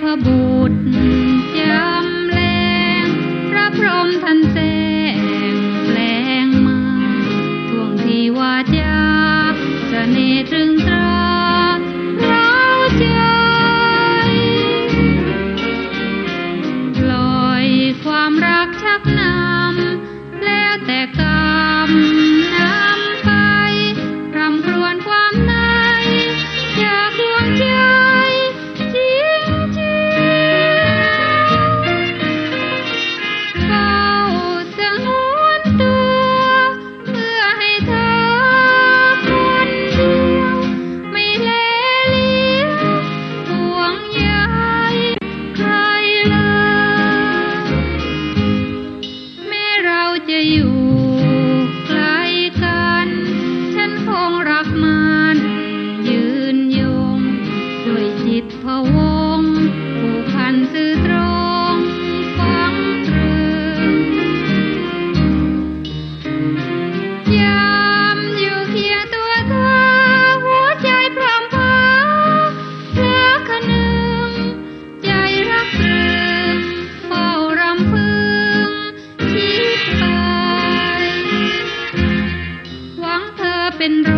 พบุตรจำแรงพระพรหมทันแสงแปลงมาทวงทีวาจาเสน่ห์รึงตราเราใจปล่อยความรักชักนา จิตพวงผูกพันซื่อตรงฟังตรึงยามอยู่เพียงตัวเธอ หัวใจพร่ำเพ้อเพ้อคนึง ใจรักตรึงเฝ้ารำพึงคิดไป หวังเธอเป็นร